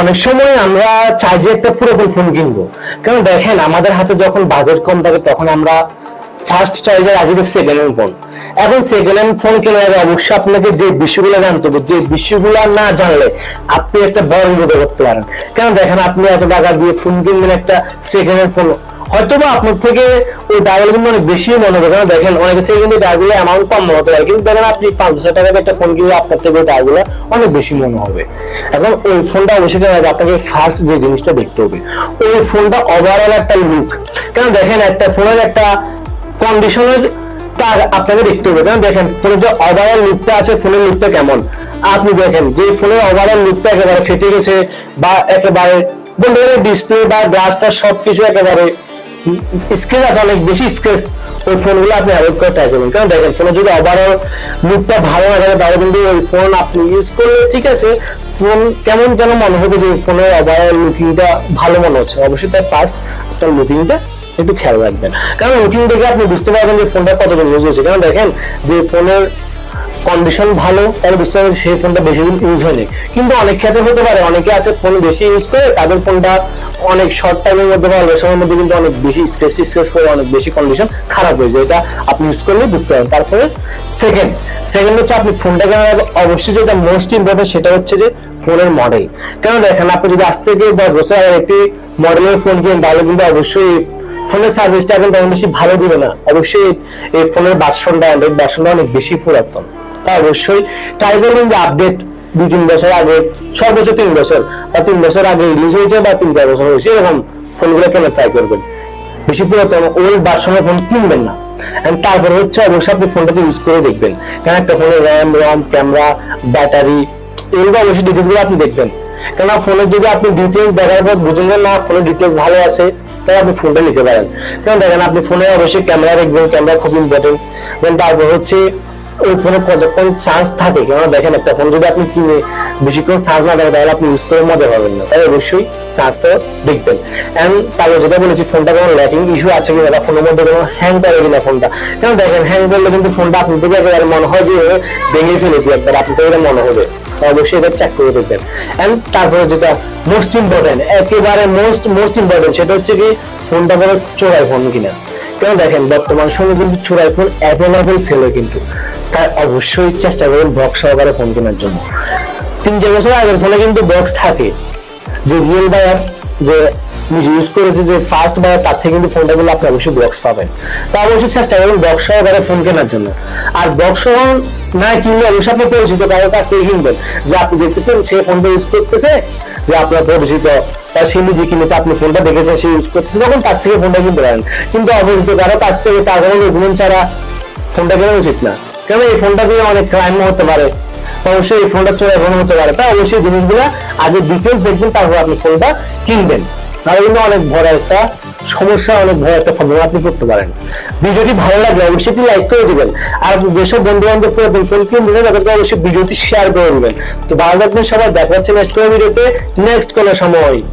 অনেক সময় আমরা চাই যে একটা পুরোপুরি ফোন কিনবো। কারণ দেখেন, আমাদের হাতে যখন বাজেট কম থাকে, তখন আমরা ফার্স্ট চয়েসের আগে যে সেকেন্ড হ্যান্ড ফোন এখন সেকেন্ড হ্যান্ড ফোন কেনার আগে অবশ্যই আপনাকে যে বিষয়গুলো জানতে হবে, যে বিষয়গুলো না জানলে আপনি একটা বড় বিপদে করতে পারেন। কারণ দেখেন, আপনি এত টাকা দিয়ে ফোন কিনবেন একটা সেকেন্ড হ্যান্ড ফোন হয়তো বা আপনার থেকে ওই টাকাগুলো কিন্তু অনেক বেশি মনে কারণ দেখেন, অনেকের থেকে কিন্তু টাকাগুলো অ্যামাউন্ট কম মনে হতে পারে। কিন্তু দেখেন আপনি পাঁচ হাজার টাকার একটা ফোন কিনলে আপনার থেকে ওই অনেক বেশি মনে হবে। এখন ওই ফোনটা অবশ্যই আগে আপনাকে ফার্স্ট যে জিনিসটা দেখতে হবে, ওই ফোনটা ওভারঅল একটা লুক কারণ দেখেন, একটা ফোনের একটা কন্ডিশনের তার আপনাকে দেখতে হবে। কারণ দেখেন ফোনের যে ওভারঅল লুকটা আছে ফোনের লুকটা কেমন? আপনি দেখেন, যে ফোনের ওভারঅল লুকটা একেবারে ফেটে গেছে বা একেবারে ডিসপ্লে বা গ্লাসটা সবকিছু একেবারে স্ক্রেচ আছে অনেক বেশি স্ক্রেচ ওই ফোনগুলো আপনি অ্যাভয়েড করে ট্রাই করবেন। কারণ দেখেন ফোনের যদি ওভারঅল লুকটা ভালো না থাকে, তাহলে কিন্তু ওই ফোন আপনি ইউজ করলে ঠিক আছে ফোন কেমন যেন মনে হবে যে ফোনের ওভারঅল লুকিংটা ভালো মনে হচ্ছে। অবশ্যই তার ফার্স্ট আপনার লুকিংটা একটু খেয়াল রাখবেন। কারণ লুকিং দেখে আপনি বুঝতে পারবেন যে ফোনটা কতটা ইউজ হয়েছে। কারণ দেখেন, যে ফোনের কন্ডিশন ভালো, তাহলে বুঝতে পারবেন সেই ফোনটা বেশি দিন ইউজ হয়নি। কিন্তু অনেক ক্ষেত্রে হতে পারে, অনেকে আছে ফোন বেশি ইউজ করে, তাদের ফোনটা অনেক শর্ট টাইমের মধ্যে বা অল্প সময়ের মধ্যে কিন্তু অনেক বেশি স্ট্রেস স্ট্রেস করে অনেক বেশি কন্ডিশন খারাপ হয়ে যায়। এটা আপনি ইউজ করলে বুঝতে পারবেন। তারপরে সেকেন্ড সেকেন্ড হচ্ছে আপনি ফোনটা কেনার অবশ্যই যেটা মোস্ট ইম্পর্টেন্ট সেটা হচ্ছে যে ফোনের মডেল কেন দেখেন আপনি যদি আজ থেকে দশ বছর একটি মডেলের ফোন কিনেন, তাহলে কিন্তু অবশ্যই ফোনের সার্ভিসটা এখন তেমন বেশি ভালো দিবে না। অবশ্যই এই ফোনের ভার্সনটা অ্যান্ড্রয়েড ভার্সনটা অনেক বেশি পুরাতন। তা অবশ্যই ট্রাই করবেন যে আপডেট দুই, তিন বছর আগে, সর্বোচ্চ তিন বছর। বা তিন বছর আগে রিলিজ হয়েছে বা তিন, চার বছর হয়েছে, এরকম ফোনগুলো কেনার ট্রাই করবেন? বেশি পুরাতন ওই ভার্সনের ফোন কিনবেন না। তারপর হচ্ছে অবশ্যই আপনি ফোনটাকে ইউজ করে দেখবেন। কারণ একটা ফোনের র্যাম রম ক্যামেরা ব্যাটারি এগুলো অবশ্যই ডিটেলসগুলো আপনি দেখবেন। কেননা ফোনের যদি আপনি ডিটেলস দেখার পর বুঝেন না ফোনের ডিটেলস ভালো আছে, তাহলে আপনি ফোনটা নিতে পারেন। কারণ দেখেন আপনি ফোনে অবশ্যই ক্যামেরা দেখবেন ক্যামেরা খুব ইম্পর্টেন্ট দেন তারপর হচ্ছে ওই ফোনে কতক্ষণ চার্জ থাকে? কেননা দেখেন একটা ফোন যদি আপনি কিনে বেশিক্ষণ চার্জ না থাকে তাহলে আপনি ইউজ করে মজা পাবেন না। তাই অবশ্যই চার্জটা দেখবেন। এন্ড তারপর যেটা বলেছি ফোনটা কোনো ল্যাকিং ইস্যু আছে কিনা বা ফোনের মধ্যে কোনো হ্যাং করে কিনা ফোনটা কারণ দেখেন হ্যাং করলে কিন্তু ফোনটা আপনি থেকে একেবারে মনে হয় যে ভেঙে ফেলে দিয়ে একবার আপনি থেকে মনে হবে। অবশ্যই এটা চেক করে দেখবেন। এন্ড তারপরে যেটা মোস্ট ইম্পর্টেন্ট একেবারে মোস্ট মোস্ট ইম্পর্টেন্ট সেটা হচ্ছে কি ফোনটা কোনো চোরাই ফোন কিনা। কেন দেখেন, বর্তমান সময়ে কিন্তু চোরাই ফোন অ্যাভেলেবেল সেল কিন্তু। তাই অবশ্যই চেষ্টা করবেন বক্স সহকারে ফোন কেনার জন্য। তিন চার বছর আগের ফোনে কিন্তু বক্স থাকে। যে রিয়েল বায়ার যে নিজে ইউজ করেছে যে ফার্স্ট বায়ার তার থেকে কিন্তু ফোনটা গুলো আপনি অবশ্যই বক্স পাবেন। তা অবশ্যই চেষ্টা করবেন বক্স সহকারে ফোন কেনার জন্য। আর বক্স সহ না কিনলে অবশ্যই আপনি পরিচিত কারোর কাছ থেকে কিনবেন। যে আপনি দেখতেছেন সে ফোনটা ইউজ করতেছে, যে আপনার পরিচিত তার সে নিজে কিনেছে, আপনি ফোনটা দেখেছেন, সে ইউজ করতেছে, তখন তার থেকে ফোনটা কিনতে পারেন। কিন্তু অপরিচিত কারও কাছ থেকে তার কোনো ছাড়া ফোনটা কেনা উচিত না। কেন এই ফোনটা দিয়ে অনেক ক্রাইম হতে পারে। অবশ্যই এই ফোনটা চোরা ফোন হতে পারে। তাই অবশ্যই জিনিসগুলো আগে ডিটেলস দেখবেন, তারপর আপনি ফোনটা কিনবেন। তাহলে কিন্তু অনেক বড় একটা সমস্যা, অনেক বড় একটা প্রবলেম আপনি করতে পারেন। ভিডিওটি ভালো লাগলে অবশ্যই লাইক করে দিবেন। আর যেসব বন্ধু বান্ধব ফোন কিনবেন তাদেরকে অবশ্যই ভিডিওটি শেয়ার করে দিবেন। তো ভালো থাকবেন সবাই, দেখা হচ্ছে নেক্সট কোনো ভিডিওতে নেক্সট কোনো সময়।